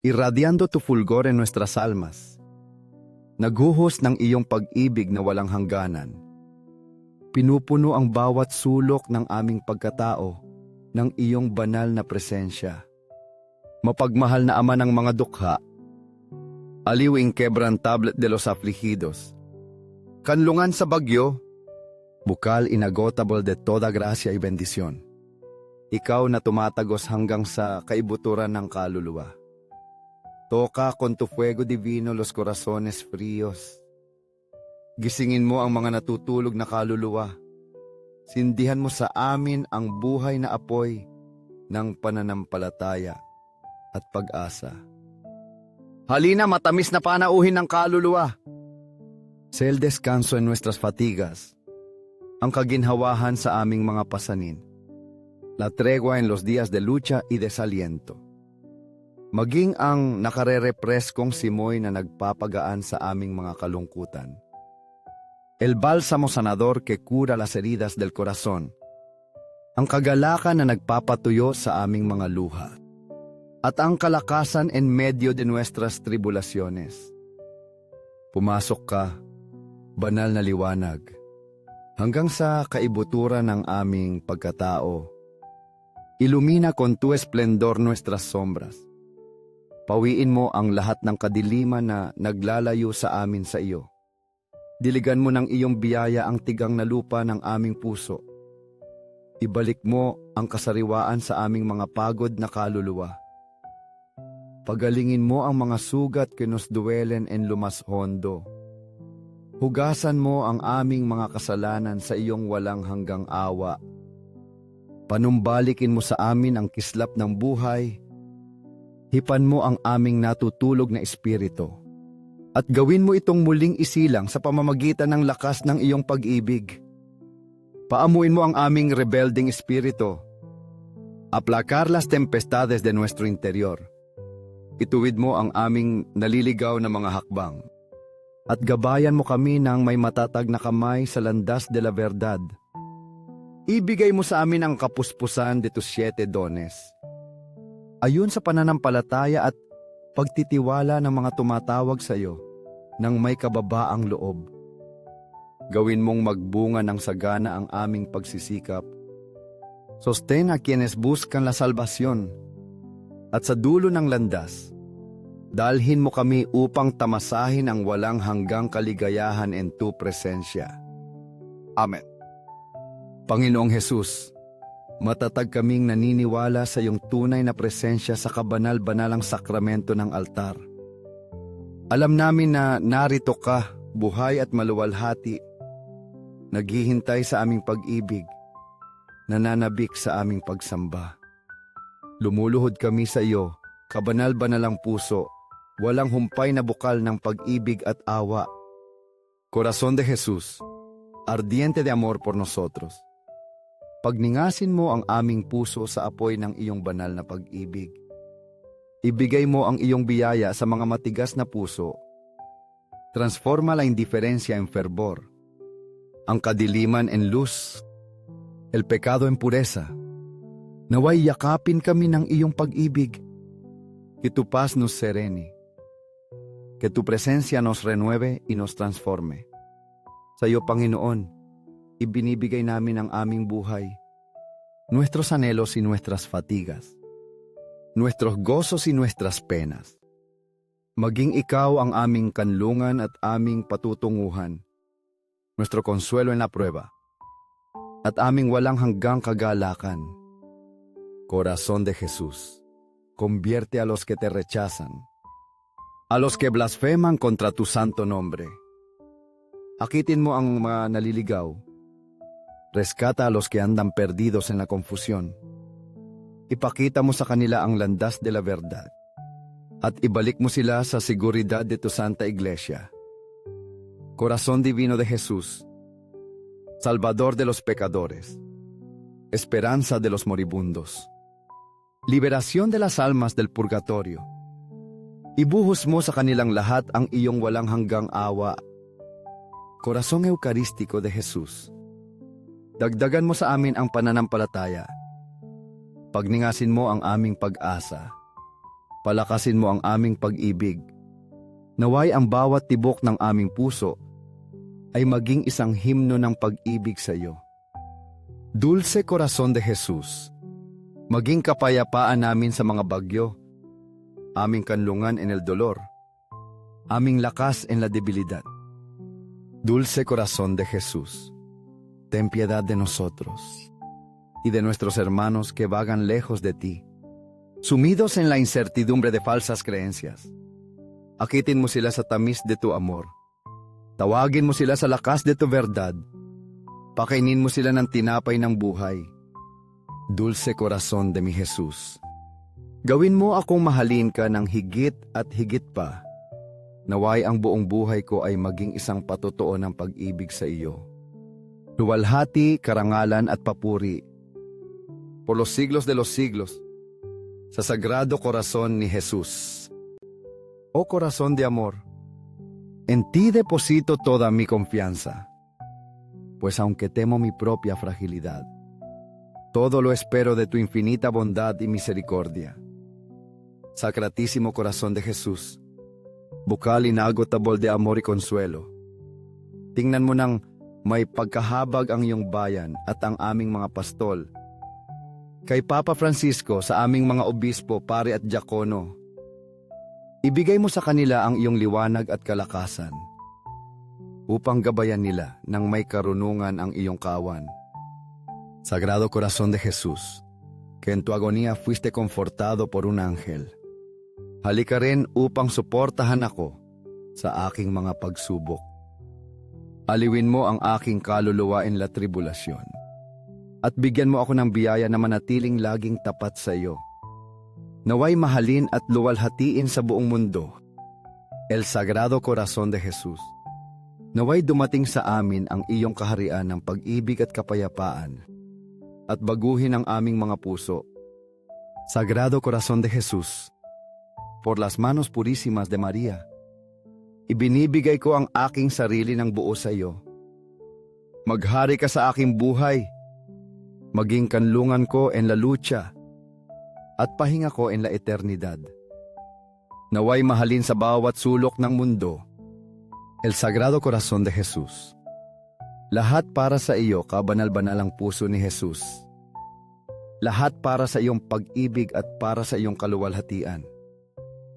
irradiando tu fulgor en nuestras almas. Naghuhos ng iyong pag-ibig na walang hangganan. Pinupuno ang bawat sulok ng aming pagkatao ng iyong banal na presensya. Mapagmahal na ama ng mga dukha, aliw inquebrantable de los afligidos, kanlungan sa bagyo, bukal inagotable de toda gracia y bendisyon. Ikaw na tumatagos hanggang sa kaibuturan ng kaluluwa. Toka con tu fuego divino los corazones fríos. Gisingin mo ang mga natutulog na kaluluwa. Sindihan mo sa amin ang buhay na apoy ng pananampalataya at pag-asa. Halina matamis na panauhin ng kaluluwa. Sa descanso en nuestras fatigas, ang kaginhawahan sa aming mga pasanin, la tregua en los días de lucha y desaliento. Maging ang nakarere-preskong simoy na nagpapagaan sa aming mga kalungkutan. El bálsamo sanador que cura las heridas del corazón. Ang kagalakan na nagpapatuyo sa aming mga luha. At ang kalakasan en medio de nuestras tribulaciones. Pumasok ka, banal na liwanag, hanggang sa kaibuturan ng aming pagkatao. Ilumina con tu esplendor nuestras sombras. Pawiin mo ang lahat ng kadiliman na naglalayo sa amin sa iyo. Diligan mo ng iyong biyaya ang tigang na lupa ng aming puso. Ibalik mo ang kasariwaan sa aming mga pagod na kaluluwa. Pagalingin mo ang mga sugat que nos duelen en lumas hondo. Hugasan mo ang aming mga kasalanan sa iyong walang hanggang awa. Panumbalikin mo sa amin ang kislap ng buhay. Hipan mo ang aming natutulog na espiritu. At gawin mo itong muling isilang sa pamamagitan ng lakas ng iyong pag-ibig. Paamuin mo ang aming rebelding espiritu. Aplacar las tempestades de nuestro interior. Ituwid mo ang aming naliligaw na mga hakbang. At gabayan mo kami ng may matatag na kamay sa landas de la verdad. Ibigay mo sa amin ang kapuspusan de tus siete dones. Ayon sa pananampalataya at pagtitiwala ng mga tumatawag sa iyo ng may kababaang loob. Gawin mong magbunga ng sagana ang aming pagsisikap. Sostén a quienes buscan la salvación. At sa dulo ng landas, dalhin mo kami upang tamasahin ang walang hanggang kaligayahan en tu presensya. Amen. Panginoong Hesus, matatag kaming naniniwala sa iyong tunay na presensya sa kabanal-banalang sakramento ng altar. Alam namin na narito ka, buhay at maluwalhati, naghihintay sa aming pag-ibig, nananabik sa aming pagsamba. Lumuluhod kami sa iyo, kabanal-banalang puso, walang humpay na bukal ng pag-ibig at awa. Corazón de Jesús, ardiente de amor por nosotros. Pagningasin mo ang aming puso sa apoy ng iyong banal na pag-ibig. Ibigay mo ang iyong biyaya sa mga matigas na puso. Transforma la indiferencia en fervor. Ang kadiliman en luz. El pecado en pureza. Naway yakapin kami ng iyong pag-ibig. Que tu nos serene. Que tu presencia nos renueve y nos transforme. Sa iyo, Panginoon, ibinibigay namin ang aming buhay, nuestros anhelos y nuestras fatigas, nuestros gozos y nuestras penas. Maging ikaw ang aming kanlungan at aming patutunguhan, nuestro consuelo en la prueba, at aming walang hanggang kagalakan. Corazón de Jesús, convierte a los que te rechazan, a los que blasfeman contra tu santo nombre. Akitin mo ang mga naliligaw. Rescata a los que andan perdidos en la confusión. Ipakita mo sa kanila ang landas de la verdad. At ibalik mo sila sa seguridad de tu Santa Iglesia. Corazón divino de Jesús, Salvador de los pecadores, esperanza de los moribundos, liberación de las almas del purgatorio. Ibuhos mo sa kanilang lahat ang iyong walang hanggang awa Corazón Eukarístico de Jesus. Dagdagan mo sa amin ang pananampalataya. Pagningasin mo ang aming pag-asa. Palakasin mo ang aming pag-ibig. Naway ang bawat tibok ng aming puso ay maging isang himno ng pag-ibig sa iyo. Dulce Corazon de Jesus, maging kapayapaan namin sa mga bagyo, aming kanlungan en el dolor, aming lakas en la debilidad. Dulce Corazón de Jesús, ten piedad de nosotros y de nuestros hermanos que vagan lejos de ti, sumidos en la incertidumbre de falsas creencias. Akitin mo sila sa tamis de tu amor. Tawagin mo sila sa lakas de tu verdad. Pakainin mo sila ng tinapay ng buhay. Dulce Corazón de mi Jesus. Gawin mo akong mahalin ka ng higit at higit pa. Naway ang buong buhay ko ay maging isang patotoo ng pag-ibig sa iyo. Luwalhati, karangalan at papuri. Por los siglos de los siglos, sa Sagrado Corazón ni Jesus. Oh corazón de amor, en ti deposito toda mi confianza, pues aunque temo mi propia fragilidad, todo lo espero de tu infinita bondad y misericordia. Sacratísimo Corazón de Jesús, bukal inagotable de amor y consuelo. Tingnan mo nang may pagkahabag ang iyong bayan at ang aming mga pastol. Kay Papa Francisco sa aming mga obispo, pare at diakono, ibigay mo sa kanila ang iyong liwanag at kalakasan upang gabayan nila ng may karunungan ang iyong kawan. Sagrado Corazón de Jesús, que en tu agonía fuiste confortado por un ángel. Halika rin upang suportahan ako sa aking mga pagsubok. Aliwin mo ang aking kaluluwa in la tribulasyon. At bigyan mo ako ng biyaya na manatiling laging tapat sa iyo. Naway mahalin at luwalhatiin sa buong mundo. El Sagrado Corazón de Jesus. Naway dumating sa amin ang iyong kaharian ng pag-ibig at kapayapaan at baguhin ang aming mga puso. Sagrado Corazón de Jesus, por las manos purísimas de María, ibinibigay ko ang aking sarili ng buo sa iyo. Maghari ka sa aking buhay, maging kanlungan ko en la lucha, at pahinga ko en la eternidad. Naway mahalin sa bawat sulok ng mundo, el Sagrado Corazón de Jesus. Lahat para sa iyo, kabanal-banalang puso ni Jesus. Lahat para sa iyong pag-ibig at para sa iyong kaluwalhatian.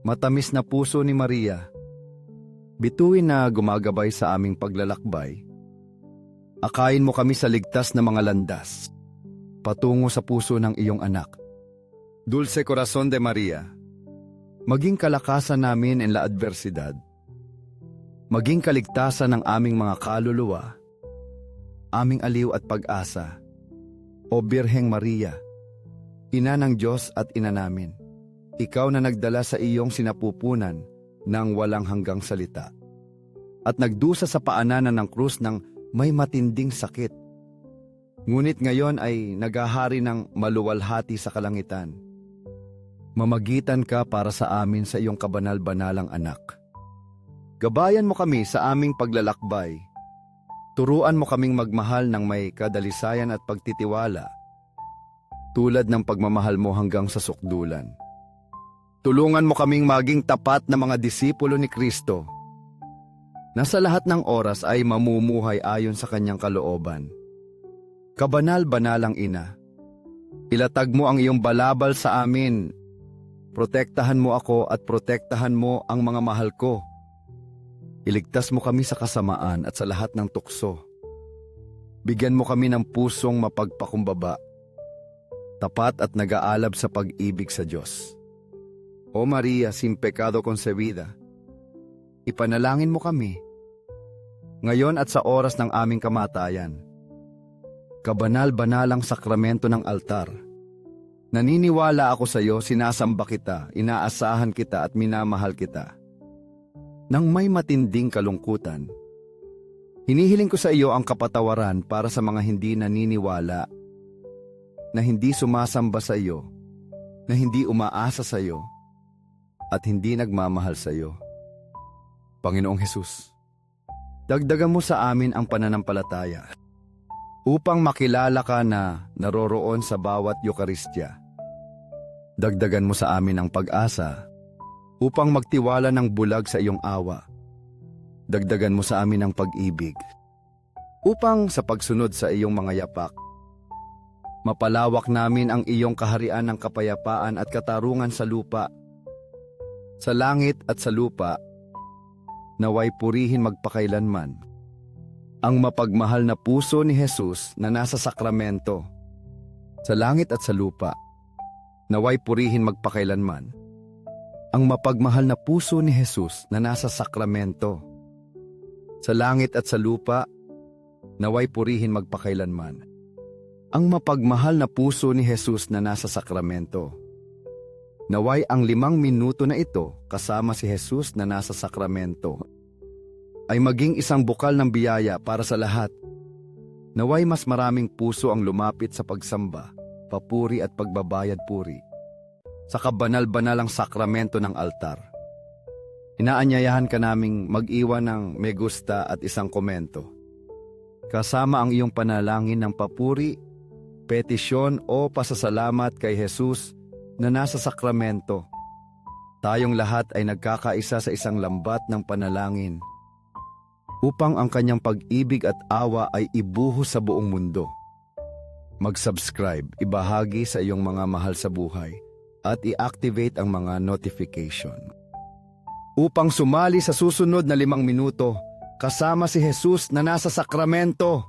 Matamis na puso ni Maria, bituin na gumagabay sa aming paglalakbay. Akayin mo kami sa ligtas na mga landas, patungo sa puso ng iyong anak. Dulce Corazon de Maria, maging kalakasan namin en la adversidad, maging kaligtasan ng aming mga kaluluwa, aming aliw at pag-asa. O Birheng Maria, Ina ng Diyos at Ina namin, ikaw na nagdala sa iyong sinapupunan ng walang hanggang salita at nagdusa sa paananan ng krus ng may matinding sakit. Ngunit ngayon ay nagahari ng maluwalhati sa kalangitan. Mamagitan ka para sa amin sa iyong kabanal-banalang anak. Gabayan mo kami sa aming paglalakbay Turuan mo kaming magmahal ng may kadalisayan at pagtitiwala, tulad ng pagmamahal mo hanggang sa sukdulan. Tulungan mo kaming maging tapat na mga disipulo ni Kristo, na sa lahat ng oras ay mamumuhay ayon sa kanyang kalooban. Kabanal-banalang ina, ilatag mo ang iyong balabal sa amin. Protektahan mo ako at protektahan mo ang mga mahal ko Iligtas mo kami sa kasamaan at sa lahat ng tukso. Bigyan mo kami ng pusong mapagpakumbaba, tapat at nag-aalab sa pag-ibig sa Diyos. O Maria, sin pecado concebida, ipanalangin mo kami, ngayon at sa oras ng aming kamatayan. Kabanal-banalang sakramento ng altar. Naniniwala ako sa iyo, sinasamba kita, inaasahan kita at minamahal kita nang may matinding kalungkutan. Hinihiling ko sa iyo ang kapatawaran para sa mga hindi naniniwala, na hindi sumasamba sa iyo, na hindi umaasa sa iyo, at hindi nagmamahal sa iyo. Panginoong Hesus, dagdagan mo sa amin ang pananampalataya upang makilala ka na naroroon sa bawat Eukaristya. Dagdagan mo sa amin ang pag-asa upang magtiwala ng bulag sa iyong awa. Dagdagan mo sa amin ang pag-ibig upang sa pagsunod sa iyong mga yapak, mapalawak namin ang iyong kaharian ng kapayapaan at katarungan sa lupa. Sa langit at sa lupa, naway purihin magpakailanman. Ang mapagmahal na puso ni Jesus na nasa sakramento. Sa langit at sa lupa, naway purihin magpakailanman. Ang mapagmahal na puso ni Jesus na nasa sakramento. Sa langit at sa lupa, naway purihin magpakailanman. Ang mapagmahal na puso ni Jesus na nasa sakramento. Naway ang limang minuto na ito kasama si Jesus na nasa sakramento ay maging isang bukal ng biyaya para sa lahat. Naway mas maraming puso ang lumapit sa pagsamba, papuri at pagbabayad puri sa kabanal-banalang sakramento ng altar. Inaanyayahan ka naming mag-iwan ng may gusta at isang komento. Kasama ang iyong panalangin ng papuri, petisyon o pasasalamat kay Jesus na nasa sakramento. Tayong lahat ay nagkakaisa sa isang lambat ng panalangin upang ang kanyang pag-ibig at awa ay ibuhos sa buong mundo. Mag-subscribe, ibahagi sa iyong mga mahal sa buhay at i-activate ang mga notification. Upang sumali sa susunod na limang minuto, kasama si Jesus na nasa sakramento.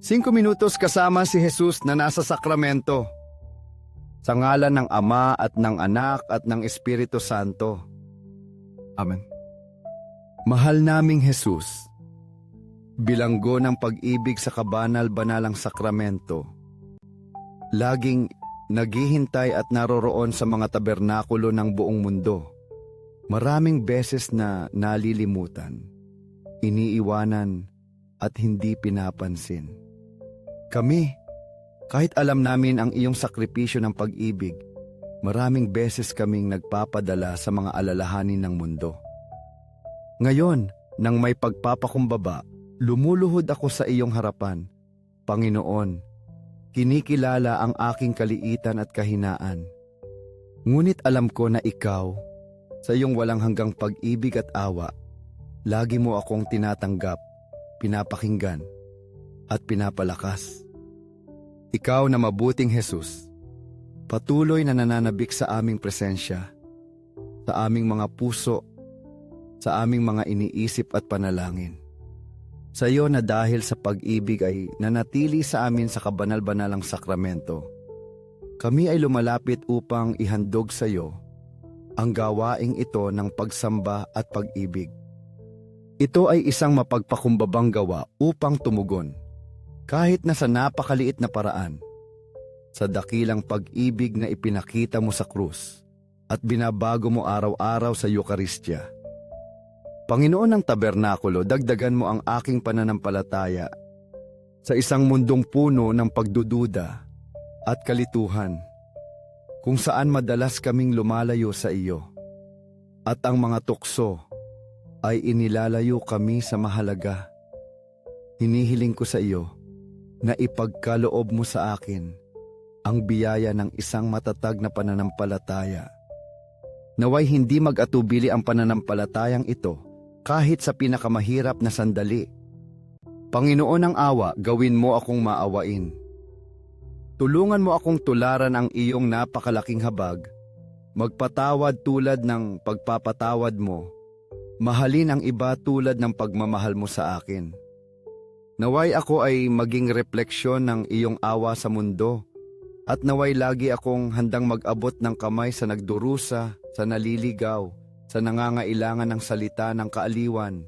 Cinco minutos kasama si Jesus na nasa sakramento. Sa ngalan ng Ama at ng Anak at ng Espiritu Santo. Amen. Mahal naming Jesus, bilanggo ng pag-ibig sa kabanal-banalang sakramento, laging naghihintay at naroroon sa mga tabernakulo ng buong mundo. Maraming beses na nalilimutan, iniiwanan at hindi pinapansin. Kami, kahit alam namin ang iyong sakripisyo ng pag-ibig, maraming beses kaming nagpapadala sa mga alalahanin ng mundo. Ngayon, nang may pagpapakumbaba, lumuluhod ako sa iyong harapan. Panginoon, kinikilala ang aking kaliitan at kahinaan. Ngunit alam ko na ikaw, sa iyong walang hanggang pag-ibig at awa, lagi mo akong tinatanggap, pinapakinggan, at pinapalakas. Ikaw na mabuting Jesus, patuloy na nananabik sa aming presensya, sa aming mga puso, sa aming mga iniisip at panalangin. Sa iyo na dahil sa pag-ibig ay nanatili sa amin sa kabanal-banalang sakramento, kami ay lumalapit upang ihandog sa iyo ang gawaing ito ng pagsamba at pag-ibig. Ito ay isang mapagpakumbabang gawa upang tumugon, kahit na sa napakaliit na paraan, sa dakilang pag-ibig na ipinakita mo sa krus at binabago mo araw-araw sa Eukaristya. Panginoon ng tabernakulo, dagdagan mo ang aking pananampalataya sa isang mundong puno ng pagdududa at kalituhan, kung saan madalas kaming lumalayo sa iyo, at ang mga tukso ay inilalayo kami sa mahalaga. Hinihiling ko sa iyo na ipagkaloob mo sa akin ang biyaya ng isang matatag na pananampalataya. Naway hindi mag-atubili ang pananampalatayang ito kahit sa pinakamahirap na sandali. Panginoon ng awa, gawin mo akong maawain. Tulungan mo akong tularan ang iyong napakalaking habag, magpatawad tulad ng pagpapatawad mo, mahalin ang iba tulad ng pagmamahal mo sa akin. Naway ako ay maging refleksyon ng iyong awa sa mundo, at naway lagi akong handang mag-abot ng kamay sa nagdurusa, sa naliligaw, sa nangangailangan ng salita ng kaaliwan.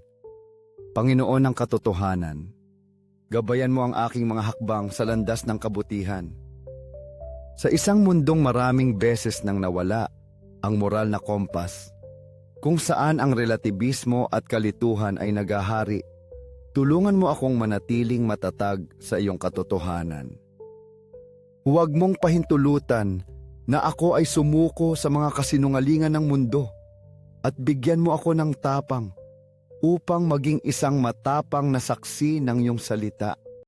Panginoon ng katotohanan, gabayan mo ang aking mga hakbang sa landas ng kabutihan. Sa isang mundong maraming beses nang nawala ang moral na kompas, kung saan ang relatibismo at kalituhan ay nagahari, tulungan mo akong manatiling matatag sa iyong katotohanan. Huwag mong pahintulutan na ako ay sumuko sa mga kasinungalingan ng mundo at bigyan mo ako ng tapang upang maging isang matapang na saksi ng iyong salita.